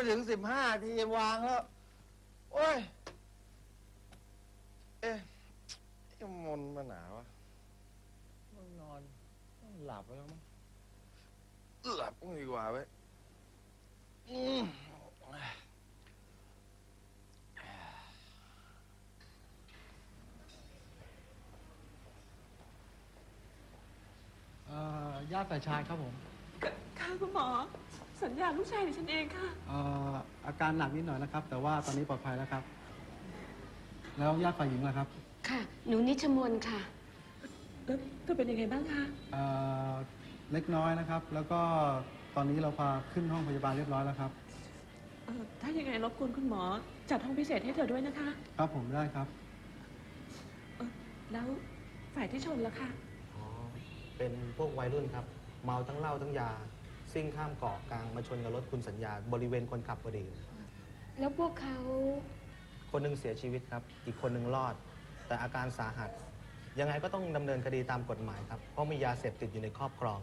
ไม่ถึงสิบห้าทีวางแล้วโอ้ย เอ๊ะไอ้มนต์มาหนาวะมันนอนมันหลับไปแล้วมั้งหลับก็ดีกว่าเว้ยอืมเอ่อญาติฝ่ายชายครับผม ค่ะคุณหมอ สัญญาลูกชายดิฉันเองค่ะ เอ่ออาการหนักนิดหน่อยนะครับ แต่ว่าตอนนี้ปลอดภัยแล้วครับ แล้วญาติฝ่ายหญิงล่ะครับค่ะ หนูนิชมนค่ะ แล้วเธอเป็นยังไงบ้างคะ เอ่อเล็กน้อยนะครับ แล้วก็ตอนนี้เราพาขึ้นห้องพยาบาลเรียบร้อยแล้วครับ เอ่อถ้ายังไงรบกวนคุณหมอ จัดห้องพิเศษให้เธอด้วยนะคะครับผมได้ครับ เอ่อแล้วฝ่ายที่ชนล่ะคะ อ๋อเป็นพวกวัยรุ่นครับ เมาทั้งเหล้าทั้งยา ซิ่งข้ามเกาะกลางมาชนกับรถคุณสัญญาบริเวณคนขับพอดี แล้วพวกเขาคนหนึ่งเสียชีวิตครับ อีกคนหนึ่งรอด แต่อาการสาหัส ยังไงก็ต้องดำเนินคดีตามกฎหมายครับ เพราะมียาเสพติดอยู่ในครอบครอง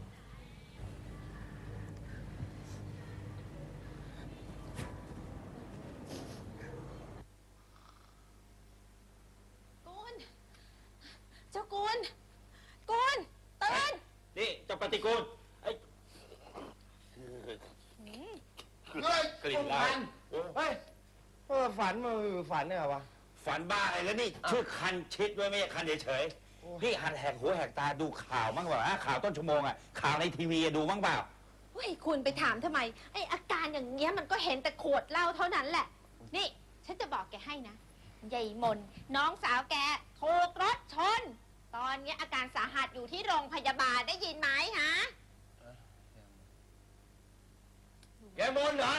กุลเจ้ากุลกุลตื่น นี่เจ้าปฏิกูลไอ้ เฮ้ย กลิ่นเหล้า ฝันเฮ้ยเออฝันมาฝันเนี่ยเหรอวะ ฝันบ้าอะไรแล้วนี่ ชื่อคันชิดด้วยไม่ใช่คันเฉยโอ้ๆพี่หันแหกหัวแหกตาดูข่าวมั้งเปล่าฮะข่าวต้นชั่วโมงอะข่าวในทีวีอะดูมั้งเปล่า เฮ้ยคุณไปถามทำไม ไออาการอย่างเงี้ยมันก็เห็นแต่ขวดเหล้าเท่านั้นแหละ นี่ ฉันจะบอกแกให้นะยายมน น้องสาวแกถูกรถชน ตอนเนี้ยอาการสาหัสอยู่ที่โรงพยาบาลได้ยินไหมฮะ แกมนต์เหรอ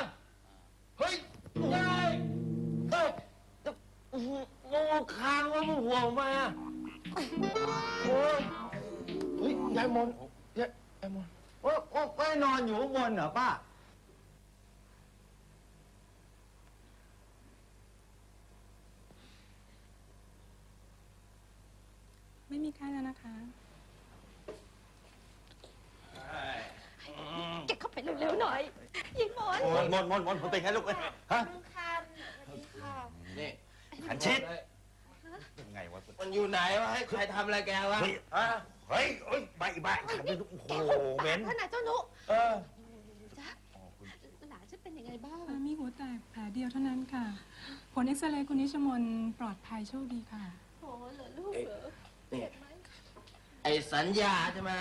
มนต์ยายยายมนต์โอ้โอ้ไม่นอนอยู่ข้างบนเหรอป้า ไม่มีไข้แล้วนะคะ แกเข้าไปเร็วๆหน่อยยายมนมนมนมนมนมันเป็นไงลูกเอ้ยฮะคันสวัสดีค่ะนี่คันชิดยังไงวะมันอยู่ไหนวะให้ใครทำอะไรแกวะเฮ้ยฮะ เฮ้ยเฮ้ยใบใบคันนี้โอ้โหเหม็นขนาดเจ้านุเออจ๊ะหลานฉันเป็นยังไงบ้างอ่ามีหัวแตกแผลเดียวเท่านั้นค่ะ ผลเอ็กซเรย์คุณนิชมนปลอดภัยโชคดีค่ะ โอ้เหรอลูกเหรอนี่เจ็บไหมไอ้สัญญาใช่ไหม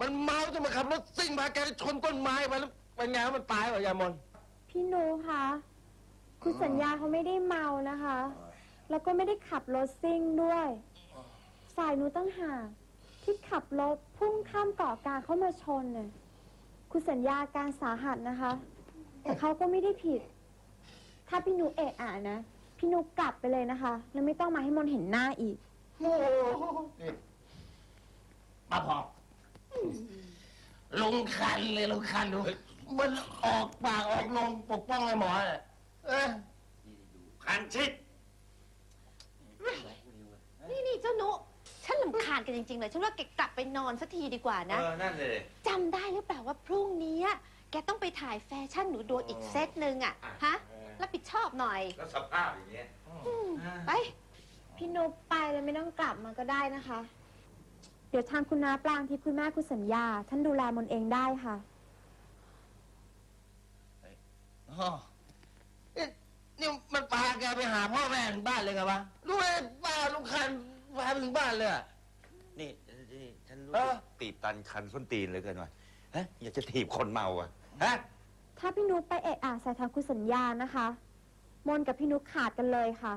มันเมาจะมาขับรถซิ่งพาแกชนต้นไม้ไปแล้วเป็นไงมันตายเหรอยายมนต์พี่หนูคะคุณสัญญาเขาไม่ได้เมานะคะ แล้วก็ไม่ได้ขับรถซิ่งด้วยฝ่ายหนูตั้งหาก ที่ขับรถพุ่งข้ามเกาะกลางเข้ามาชนน่ะคุณสัญญาอาการสาหัสนะคะ แต่เขาก็ไม่ได้ผิด ถ้าพี่หนูเอะอะนะ พี่หนูกลับไปเลยนะคะ แล้วไม่ต้องมาให้มนต์เห็นหน้าอีก โอ้โหนี่ป้าพอกลงคันเลยลงคันดูมันออกปากออกลงปกป้องไอ้หมอเนี่ยเอ้ยคันชิดนี่นี่เจ้านุ ฉันลำคาญกันจริง ๆ เลย ฉันว่าแกกลับไปนอนสักทีดีกว่านะ เออ นั่นเลย จำได้หรือเปล่าว่าพรุ่งนี้อะแกต้องไปถ่ายแฟชั่นหนูดูอีกเซตหนึ่งอะฮะรับผิดชอบหน่อย แล้วสภาพอย่างเงี้ยไป พี่นุ๊กไปแล้วไม่ต้องกลับมาก็ได้นะคะ เดี๋ยวทางคุณน้าปลางที่คุณแม่คุณสัญญา ท่านดูแลมนเองได้ค่ะ อ๋อเอ๊ะนี่มันพาแกไปหาพ่อแม่ถึงบ้านเลยครับวะรู้ไหมป้าลุงคัน พาไปถึงบ้านเลยอะนี่นี่ฉันรู้เออสึกตีบตันคันส้นตีนเหลยเกินว่ะฮะอยากจะถีบคนเมาอะฮะถ้าพี่นุ๊กไปเอะอะใส่ทางคุณสัญญานะคะ มนกับพี่นุ๊กขาดกันเลยค่ะ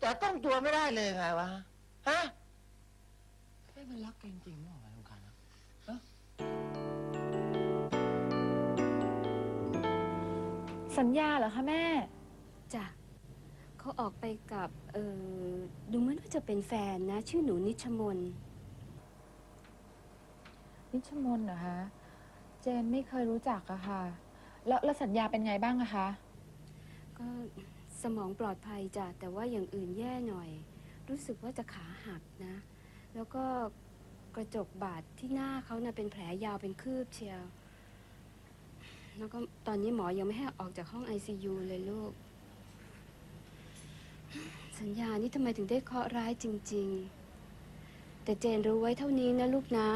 แต่ต้องตัวไม่ได้เลยไงวะฮะเฮ้ยมันรักกันจริงๆเปล่าวะลุงคันอะสัญญาเหรอคะแม่จ้ะเขา ออกไปกับเออดูเหมือนว่าจะเป็นแฟนนะ ชื่อหนูนิชมน นิชมนเหรอคะ เจนไม่เคยรู้จักอะค่ะ แล้วแล้วสัญญาเป็นไงบ้างอะคะ ก็สมองปลอดภัยจ้ะแต่ว่าอย่างอื่นแย่หน่อย รู้สึกว่าจะขาหักนะ แล้วก็กระจกบาดที่หน้าเขานะ่ะเป็นแผลยาวเป็นคืบเชียว แล้วก็ตอนนี้หมอยังไม่ให้ออกจากห้อง ICU เลยลูก สัญญานี่ทำไมถึงได้เคราะห์ร้ายจริง ๆ แต่เจนรู้ไว้เท่านี้นะลูกนะ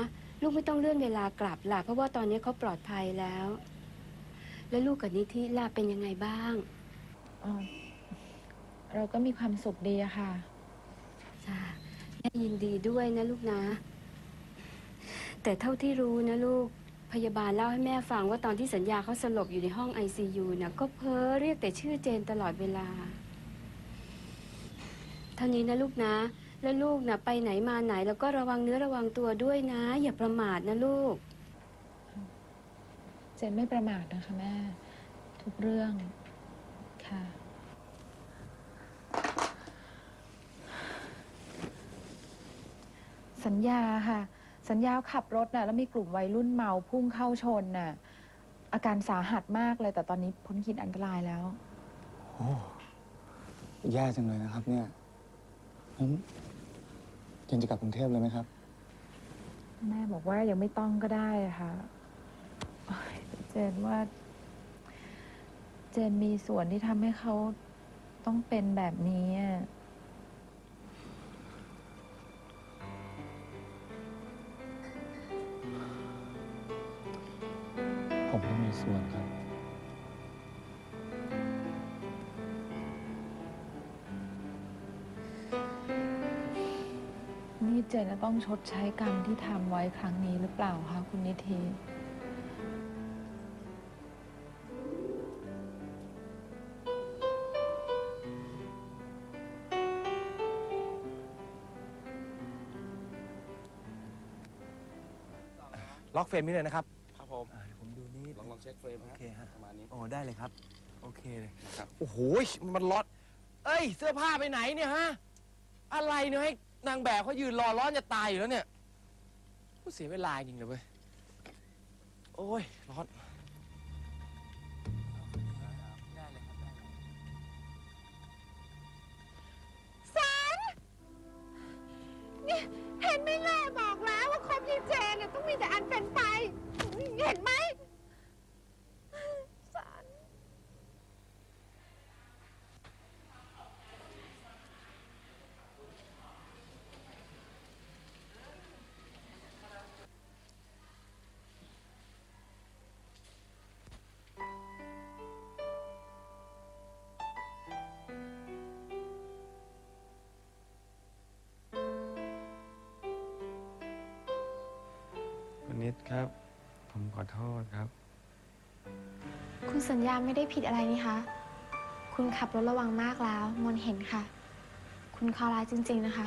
ลูกไม่ต้องเลื่อนเวลากลับล่ะเพราะว่าตอนนี้เขาปลอดภัยแล้ว แล้วลูกกับนิธิล่ะเป็นยังไงบ้าง อ๋อเราก็มีความสุขดีอะค่ะจ้าแม่ยินดีด้วยนะลูกนะ แต่เท่าที่รู้นะลูกพยาบาลเล่าให้แม่ฟังว่าตอนที่สัญญาเขาสลบอยู่ในห้อง ICU นะก็เพ้อเรียกแต่ชื่อเจนตลอดเวลา เท่านี้นะลูกนะ แล้วลูกนะไปไหนมาไหน แล้วก็ระวังเนื้อระวังตัวด้วยนะ อย่าประมาทนะลูก เจนไม่ประมาทนะคะแม่ ทุกเรื่องค่ะ สัญญาค่ะ สัญญาขับรถน่ะแล้วมีกลุ่มวัยรุ่นเมาพุ่งเข้าชนน่ะอาการสาหัสมากเลยแต่ตอนนี้พ้นขีดอันตรายแล้ว โอ้แย่จังเลยนะครับเนี่ย งั้นเจนจะกลับกรุงเทพเลยไหมครับ แม่บอกว่ายังไม่ต้องก็ได้อะค่ะโอ๊ยแต่เจนว่า เจนมีส่วนที่ทำให้เขาต้องเป็นแบบนี้อะ เจนจะต้องชดใช้กรรมที่ทำไว้ครั้งนี้หรือเปล่าคะคุณนิธิล็อกเฟรมนี้เลยนะครับครับผมอ่าเดี๋ยวผมดูนี่ลองลองเช็คเฟรมโอฮะเคฮะประมาณนี้โอ้ได้เลยครับ โอเคเลยครับโอ้โหมันล็อตเอ้ย เสื้อผ้าไปไหนเนี่ยฮะ อะไรเนี่ยให้ นางแบบเขายืนรอร้อนจะตายอยู่แล้วเนี่ยกูเสียเวลาจริงเลยเว้ย โอ้ย ร้อนสันี่เห็นไหมแม่บอกแล้วว่าคบยีเจนน่ะต้องมีแต่อันเป็นไป เห็นไหม คุณนิดครับ ผมขอโทษครับ คุณสัญญาไม่ได้ผิดอะไรนี่คะ คุณขับรถระวังมากแล้ว มนเห็นค่ะ คุณเคราะห์ร้ายจริง ๆนะคะ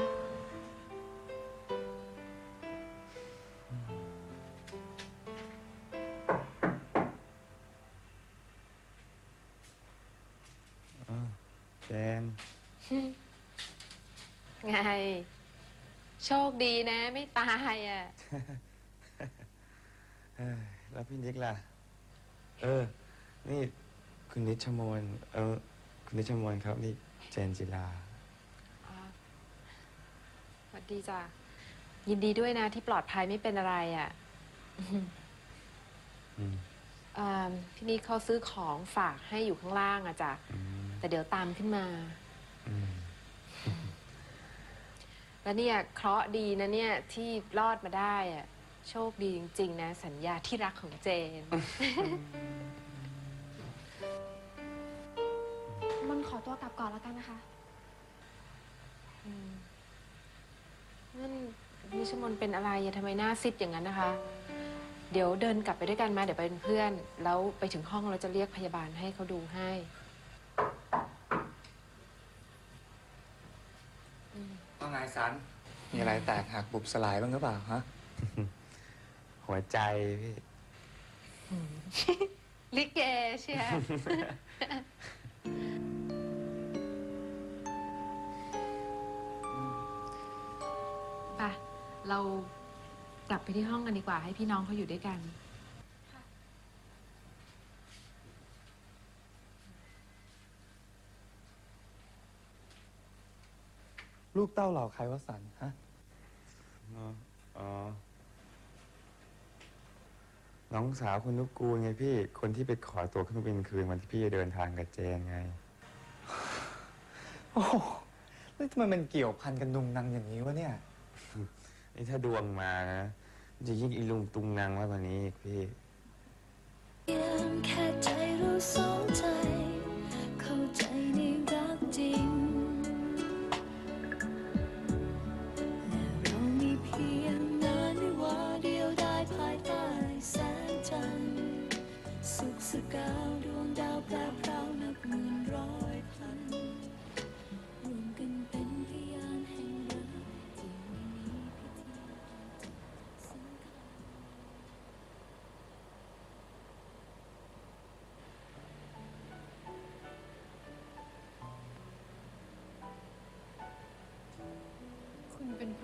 แจน ไง โชคดีนะ ไม่ตายอะเอ้ย แล้วพี่นิกล่ะ เออ นี่คุณนิชมนเออ คุณนิชมนครับ นี่เจนจิลาสวัสดีจ้ะยินดีด้วยนะที่ปลอดภัยไม่เป็นอะไรอะอืมเอิ่มพี่นี่เขาซื้อของฝากให้อยู่ข้างล่างอะจ้ะอืมแต่เดี๋ยวตามขึ้นมา อืมแล้วเนี่ยเคราะห์ดีนะเนี่ยที่รอดมาได้อะ โชคดีจริง ๆ นะ สัญญาที่รักของเจน มนขอตัวกลับก่อนแล้วกันนะคะอืมนั่นนิชมนเป็นอะไรอะทำไมหน้าซิดอย่างนั้นนะคะ เดี๋ยวเดินกลับไปด้วยกันมาเดี๋ยวไปเป็นเพื่อน แล้วไปถึงห้องเราจะเรียกพยาบาลให้เขาดูให้ว่าไงสัน มีอะไรแตกหักบุบสลายบ้างหรือเปล่าฮะ หัวใจพี่ลิเกเชียไปเรากลับไปที่ห้องกันดีกว่า ให้พี่น้องเขาอยู่ด้วยกัน ลูกเต้าเหล่าใครวะสันฮะ อ๋ออ๋อ น้องสาวคุณนุกกูลไงพี่ คนที่ไปขอตั๋วเครื่องบินคืนวันที่พี่จะเดินทางกับเจนไง โอ้โหแล้วทำไมมันเกี่ยวพันกันดุงนังอย่างนี้วะเนี่ย นี่ถ้าดวงมานะมันจะยิ่งอีลุงตุงนางมากกว่านี้อีกพี่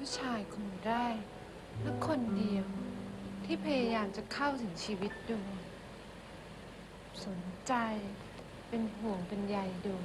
ผู้ชายคนแรกและคนเดียว ที่พยายามจะเข้าถึงชีวิตดู สนใจเป็นห่วงเป็นใยดู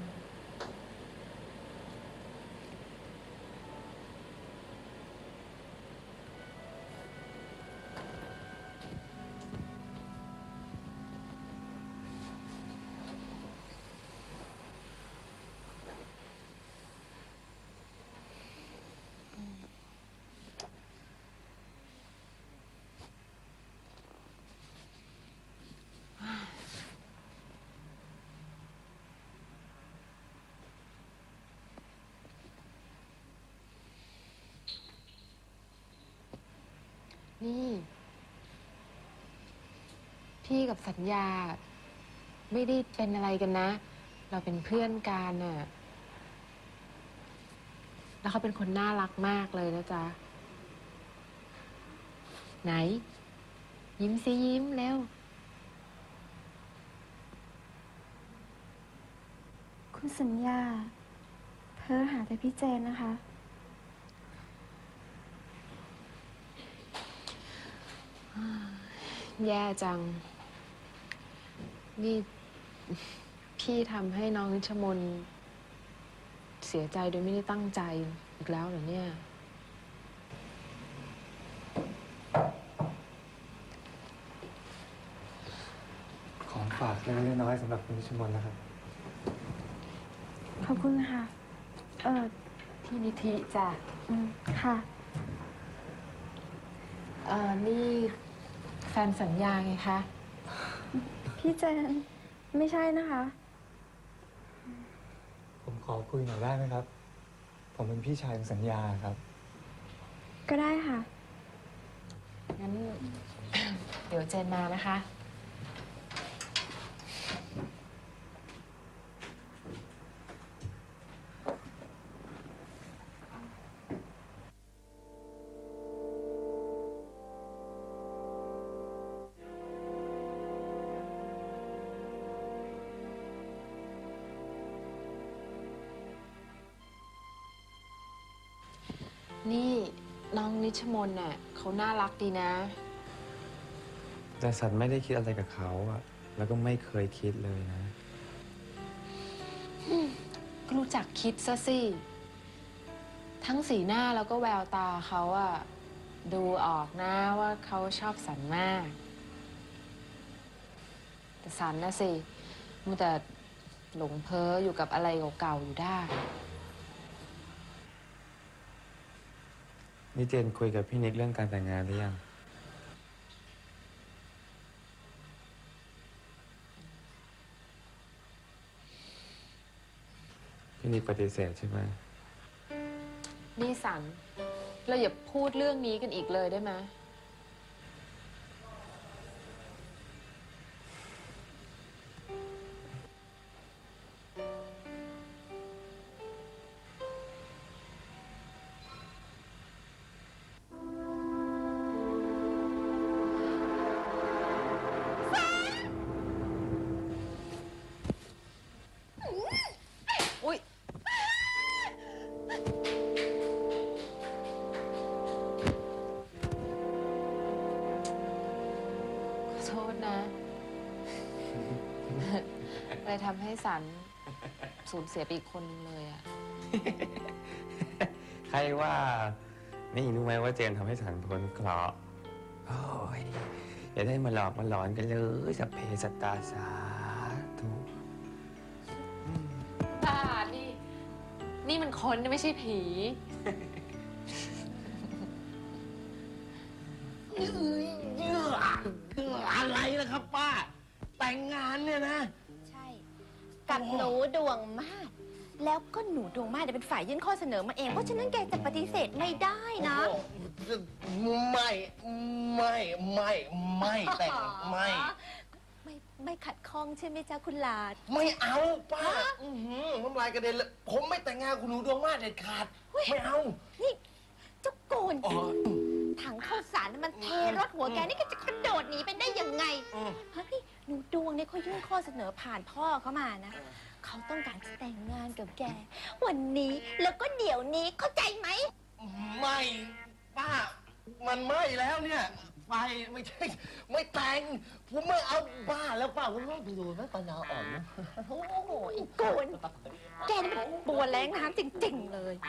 นี่ พี่กับสัญญา ไม่ได้เป็นอะไรกันนะ เราเป็นเพื่อนกันน่ะแล้วเขาเป็นคนน่ารักมากเลยนะจ๊ะ ไหน ยิ้มสิยิ้มเร็ว คุณสัญญาเพ้อหาแต่พี่เจนนะคะ แย่จัง นี่ พี่ทำให้น้องนิชมน เสียใจโดยไม่ได้ตั้งใจอีกแล้วเหรอเนี่ย ของฝากเล็กๆน้อยๆสำหรับคุณนิชมนนะครับ ขอบคุณค่ะ เออพี่นิธิจ้ะ อืมค่ะ เอ่อนี่ แฟนสัญญาไงคะ พี่เจน ไม่ใช่นะคะ ผมขอคุยหน่อยได้ไหมครับ ผมเป็นพี่ชายของสัญญาครับ ก็ได้ค่ะ งั้น เดี๋ยวเจนมานะคะ นี่น้องนิชมนน่ะเขาน่ารักดีนะ แต่สันไม่ได้คิดอะไรกับเขาอะแล้วก็ไม่เคยคิดเลยนะ ก็รู้จักคิดซะสิ ทั้งสีหน้าแล้วก็แววตาเขาอะดูออกนะว่าเขาชอบสันมาก แต่สันนะสิมัวแต่หลงเพ้ออยู่กับอะไรเก่าๆอยู่ได้ นี่เจนคุยกับพี่นิกเรื่องการแต่งงานหรือยัง พี่นิกปฏิเสธใช่ไหม นี่สัน เราอย่าพูดเรื่องนี้กันอีกเลยได้ไหม ให้สันสูญเสียไปอีกคนนึงเลยอะใครว่า นี่รู้ไหมว่าเจนทำให้สันพ้นเคราะห์โอ้ยอย่าได้มาหลอกมาหลอนกันเลยสัพเพสตตาสาธุป้านี่ นี่มันคนนะไม่ใช่ผี อะไรนะครับป้า แต่งงานเนี่ยนะใช่ กับหนูดวงมากแล้วก็หนูดวงมากจะเป็นฝ่ายยื่นข้อเสนอมาเอง เพราะฉะนั้นแกจะปฏิเสธไม่ได้นะ ไม่ไม่ไม่ไม่แต่งไม่ ไม่ไม่ขัดข้องใช่ไหมจ๊ะคุณหลาด ไม่เอาป้าอื้อหือน้ำลายกระเด็นเลยผมไม่แต่งงานคุณหนูดวงมากเด็ดขาดไม่เอานี่เจ้าโกนอ๋อถังข้าวสารน่ะมันเทรถหัวแกนี่ก็จะกระโดดหนีไปได้ยังไง อืมเฮ้ยห นูดวงเนี่ยเขายื่นข้อเสนอผ่านพ่อเขามานะ เขาต้องการจะแต่งงานกับแก วันนี้แล้วก็เดี๋ยวนี้เข้าใจไหม ไม่ป้า มันไม่แล้วเนี่ยไปไม่ใช่ ไม่แต่ง ผมไม่เอาบ้าแล้วป้าผมไม่ไปดูนะปัญญาอ่อนนะโอ้โหอีกโกนแกนี่มันบัวแรงน้ำจริง ๆ เลยป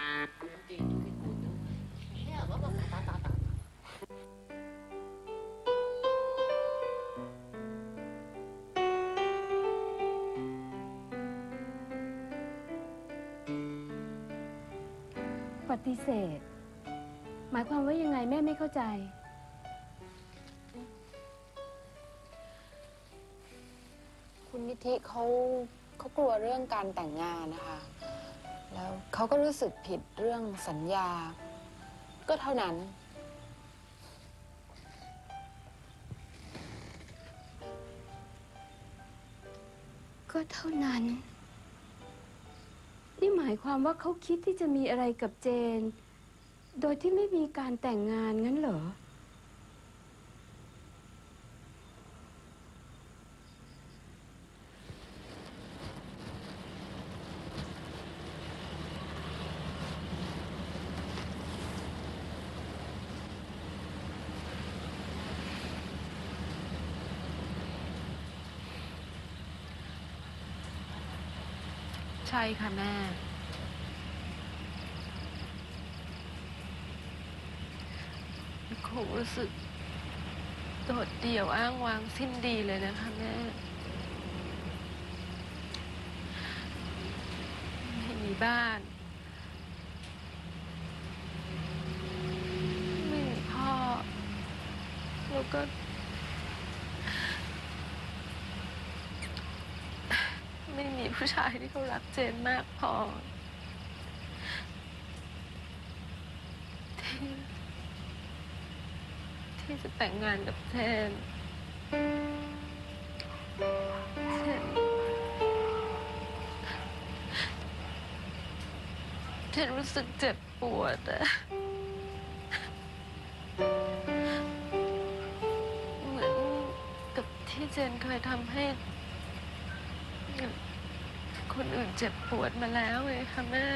ฏิเสธ หมายความว่ายังไงแม่ไม่เข้าใจ คุณนิธิเขาเขากลัวเรื่องการแต่งงานนะคะ แล้วเขาก็รู้สึกผิดเรื่องสัญญา ก็เท่านั้น ก็เท่านั้น นี่หมายความว่าเขาคิดที่จะมีอะไรกับเจน โดยที่ไม่มีการแต่งงานงั้นเหรอ ใช่ค่ะแม่ คง รู้สึกโดดเดี่ยวอ้างวางสิ้นดีเลยนะคะแม่ ไม่มีบ้าน ไม่มีพ่อ แล้วก็ ไม่มีผู้ชายที่เขารักเจนมากพอ ที่ ที่จะแต่งงานกับเจนเจนเจนรู้สึกเจ็บปวดอะเหมือนกับที่เจนเคยทำให้ คนอื่นเจ็บปวดมาแล้วไงคะแม่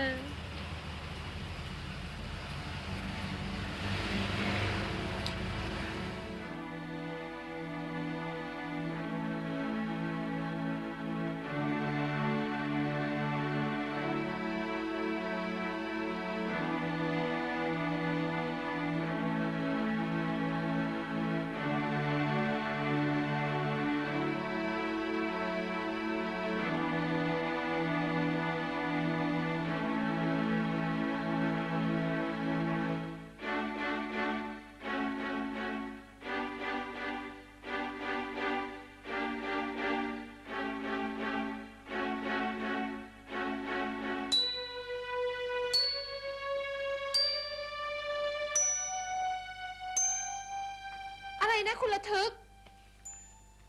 คุณระทึก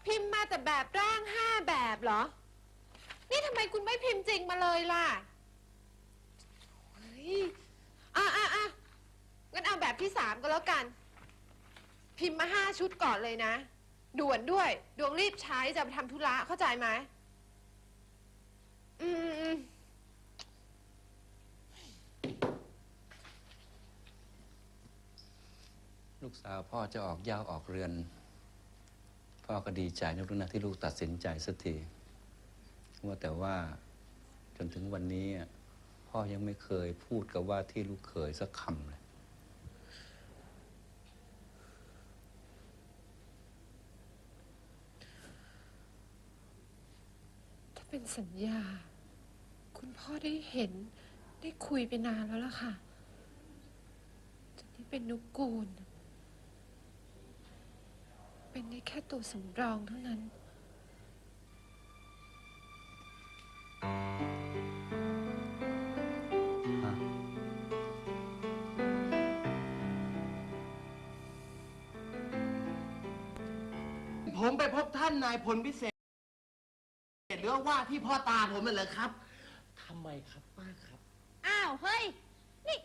พิมพ์มาแต่แบบร่างห้าแบบเหรอ นี่ทำไมคุณไม่พิมพ์จริงมาเลยล่ะเฮ้ยอะอะอะงั้นเอาแบบที่สามก็แล้วกัน พิมพ์มาห้าชุดก่อนเลยนะ ด่วนด้วย ดวงรีบใช้จะไปทำธุระเข้าใจไหมอืมอืมอืม ลูกสาวพ่อจะออกยาวออกเรือน พ่อก็ดีใจในะลูกนะที่ลูกตัดสินใจสักทีว่าแต่ว่าจนถึงวันนี้พ่อยังไม่เคยพูดกับว่าที่ลูกเคยสักคำเลยถ้าเป็นสัญญา คุณพ่อได้เห็นได้คุยไปนานแล้วล่ะค่ะ จนนี่เป็นนุกูล เป็นได้แค่ตัวสำรองเท่านั้น ผมไปพบท่านนายพลพิเศษ หรือว่าที่พ่อตาผมนั่นเหรอครับทำไมครับป้าครับ อ้าว เฮ้ย นี่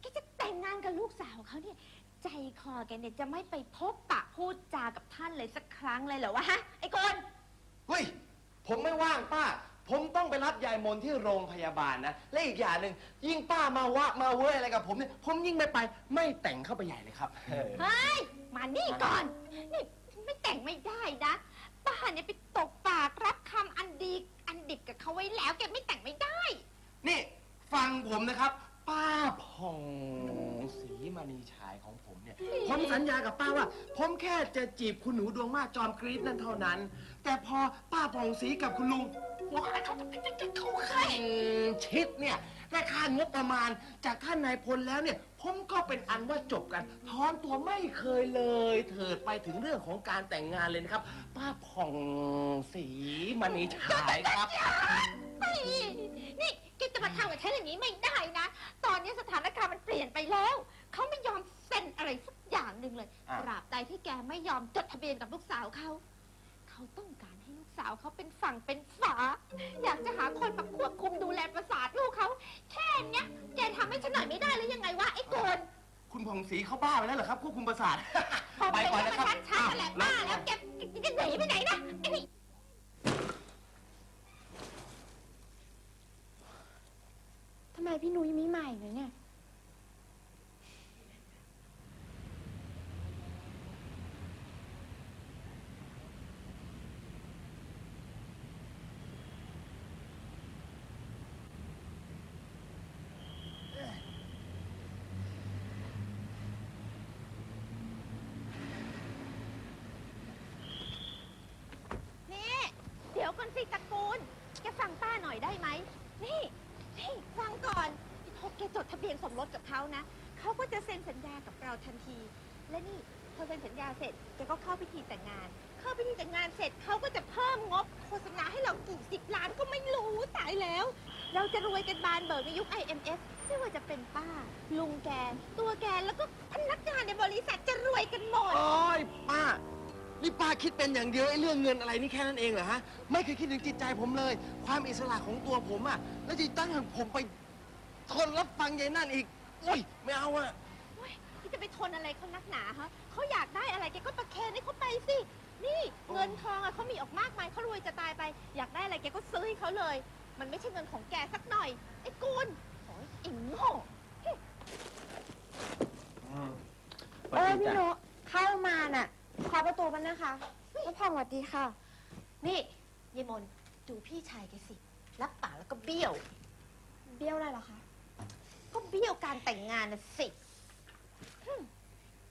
แกจะแต่งงานกับลูกสาวเขาเนี่ย ใจคอแกเนี่ยจะไม่ไปพบปะพูดจากับท่านเลยสักครั้งเลยเหรอวะฮะไอ้กนเฮ้ย ผมไม่ว่างป้า ผมต้องไปรับยายมนที่โรงพยาบาลนะ และอีกอย่างหนึ่งยิ่งป้ามาวะมาเว้ยอะไรกับผมเนี่ย ผมยิ่งไม่ไป ไม่แต่งเข้าไปใหญ่เลยครับ เฮ้ย มานี่ก่อน นี่ไม่แต่งไม่ได้นะ ป้าเนี่ยไปตกปากรับคำอันดีอันดิบกับเขาไว้แล้ว แกไม่แต่งไม่ได้ นี่ฟังผมนะครับ ป้าผ่องศรีมณีชายของผมเนี่ย ผมสัญญากับป้าว่า ผมแค่จะจีบคุณหนูดวงมากจอมกรีดนั่นเท่านั้น แต่พอป้าผ่องศรีกับคุณลุงว้าเขาเขาแข่งชิดเนี่ยได้ค่างบประมาณจากท่านนายพลแล้วเนี่ย ผมก็เป็นอันว่าจบกันถอนตัวไม่เคยเลย เถิดไปถึงเรื่องของการแต่งงานเลยนะครับ ป้าผ่องศรีมณีชายครับ นี่แกจะมาทำกับฉันอย่างนี้ไม่ได้นะ ตอนนี้สถานการณ์มันเปลี่ยนไปแล้ว เขาไม่ยอมเซ็นอะไรสักอย่างหนึ่งเลยอะ ตราบใดที่แกไม่ยอมจดทะเบียนกับลูกสาวเขา เขาต้องการให้ลูกสาวเขาเป็นฝั่งเป็นฝา อยากจะหาคนมาควบคุมดูแลประสาทลูกเขา แค่เนี้ยแกทำให้ฉันหน่อยไม่ได้หรือยังไงวะไอ้โกนคุณผ่องศรีเขาบ้าไปแล้วเหรอครับควบคุมประสาท พอไปไปก่อนแล้วนะมันครับชัดๆนั่นแหละบ้าแล้วแกแกหนีไปไหนนะไอ้นี่ ทำไมพี่นุ้ยม่ใหม่เลยเนี่ย นี่ เดี๋ยวก่อนสิตระกูลแกฟังป้าหน่อยได้ไหม นี่ ฟังก่อนพอแกจดทะเบียนสมรสกับเขานะ เขาก็จะเซ็นสัญญากับเราทันที และนี่พอเซ็นสัญญาเสร็จแกก็เข้าพิธีแต่งงาน เข้าพิธีแต่งงานเสร็จเขาก็จะเพิ่มงบโฆษณาให้เรากี่สิบล้านก็ไม่รู้ตายแล้ว เราจะรวยกันบานเบิกในยุค IMF ไม่ว่าจะเป็นป้า ลุงแก ตัวแกแล้วก็พนักงานในบริษัทจะรวยกันหมด โอ้ยป้า นี่ป้าคิดเป็นอย่างเดียวไอ้เรื่องเงินอะไรนี่แค่นั้นเองเหรอฮะ ไม่เคยคิดถึงจิตใจผมเลย ความอิสระของตัวผมอะ แล้วจะตั้งให้ผมไปทนรับฟังยายนั่นอีกอุ้ย ไม่เอาอะโอ๊ยที่จะไปทนอะไรเขานักหนาฮะเขาอยากได้อะไรแกก็ประเคนให้เขาไปสิ นี่เงินทองอะเขามีออกมากมายเขารวยจะตายไป อยากได้อะไรแกก็ซื้อให้เขาเลย มันไม่ใช่เงินของแกสักหน่อย ไอ้กูลโอ้ยไอ้โง่เออพี่นุเข้ามาน่ะขอประตูมันนะคะพ่อพองสวัสดีค่ะ นี่ยายมนดูพี่ชายแกสิ รับปากแล้วก็เบี้ยว เบี้ยวอะไรเหรอคะ ก็เบี้ยวการแต่งงานนะสิหึ่ม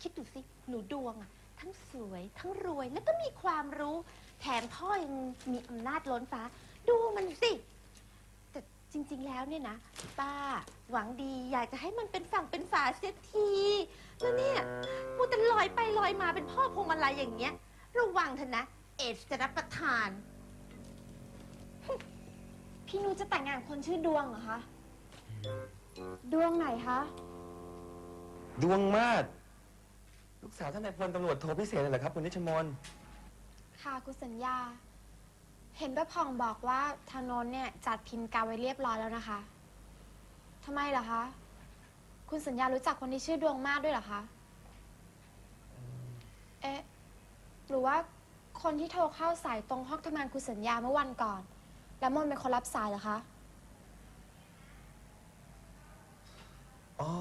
คิดดูสิ หนูดวงอะทั้งสวย ทั้งรวยแล้วก็มีความรู้ แถมพ่อยังมีอำนาจล้นฟ้า ดูมันสิ แต่จริงๆแล้วเนี่ยนะ ป้าหวังดีอยากจะให้มันเป็นฝั่งเป็นฝาเสียที แล้วเนี่ยพูดแต่ลอยไปลอยมาเป็นพ่อพวงมาลัยอย่างเงี้ย ระวังเถอะนะ เอดส์จะรับประทาน พี่นุจะแต่งงานกับคนชื่อดวงเหรอคะ ดวงไหนคะ ดวงมากลูกสาวท่านนายพลตำรวจโทพิเศษเลยเหรอครับ คุณนิชมนค่ะคุณสัญญา เห็นป้าพองบอกว่าทางโน้นเนี่ยจัดพิมพ์กาวไว้เรียบร้อยแล้วนะคะทำไมล่ะคะ คุณสัญญารู้จักคนที่ชื่อดวงมากด้วยเหรอคะ เอ๊ะ หรือว่าคนที่โทรเข้าสายตรงห้องทำงานคุณสัญญาเมื่อวันก่อน แล้วมนเป็นคนรับสายเหรอคะ อ๋อ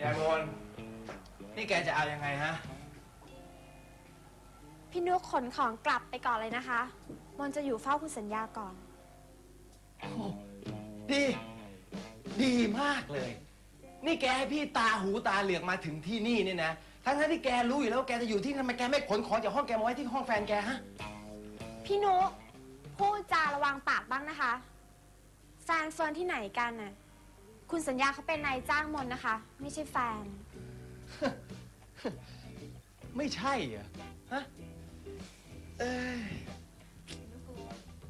ยายมนนี่แกจะเอายังไงฮะ พี่นุกขนของกลับไปก่อนเลยนะคะมนจะอยู่เฝ้าคุณสัญญาก่อน ดี ดีมากเลย นี่แกให้พี่ตาหูตาเหลือกมาถึงที่นี่เนี่ยนะ ทั้งๆที่แกรู้อยู่แล้วว่าแกจะอยู่ที่นี่ทำไมแกไม่ขนของจากห้องแกมาไว้ที่ห้องแฟนแกฮะ พี่นุพูดจาระวังปากบ้างนะคะ แฟนเฟิร์นที่ไหนกันน่ะ คุณสัญญาเขาเป็นนายจ้างมนนะคะ ไม่ใช่แฟน ไม่ใช่เหรอฮะเอ้ย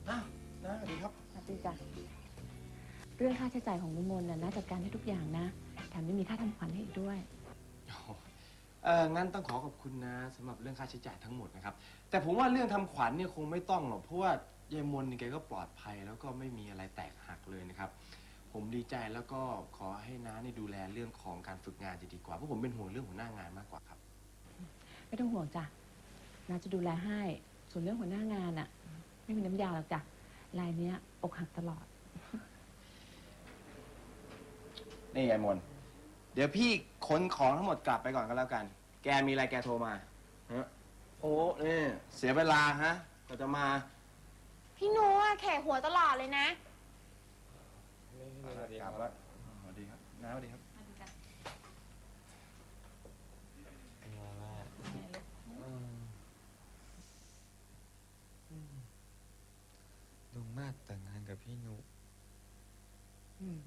อ้าวนะสวัสดีครับสวัสดีจ้ะเรื่องค่าใช้จ่ายของลุงมนต์น่ะนะจัดการให้ทุกอย่างนะ แถมยังมีค่าทำขวัญให้อีกด้วย เอองั้นต้องขอขอบคุณนะสำหรับเรื่องค่าใช้จ่ายทั้งหมดนะครับ แต่ผมว่าเรื่องทำขวัญเนี่ยคงไม่ต้องหรอกเพราะว่ายายมนนี่แกก็ปลอดภัยแล้วก็ไม่มีอะไรแตกหักเลยนะครับ ผมดีใจแล้วก็ขอให้น้านี่ดูแลเรื่องของการฝึกงานจะดีกว่าเพราะผมเป็นห่วงเรื่องหัวหน้างานมากกว่าครับ ไม่ต้องห่วงจ้ะนาจะดูแลให้ ส่วนเรื่องหัวหน้างานอะไม่มีน้ำยาหรอกจ้ะรายเนี้ยอกหักตลอด นี่ยายมนเดี๋ยวพี่ขนของทั้งหมดกลับไปก่อนก็แล้วกัน แกมีอะไรแกโทรมาฮะโอ้เนี่ยเสียเวลาฮะก็จะมา พี่นัวแขกหัวตลอดเลยนะ สวัสดีครับสวัสดีครับน้าสวัสดีครับลุงมาศแต่งงานกับพี่นุอืม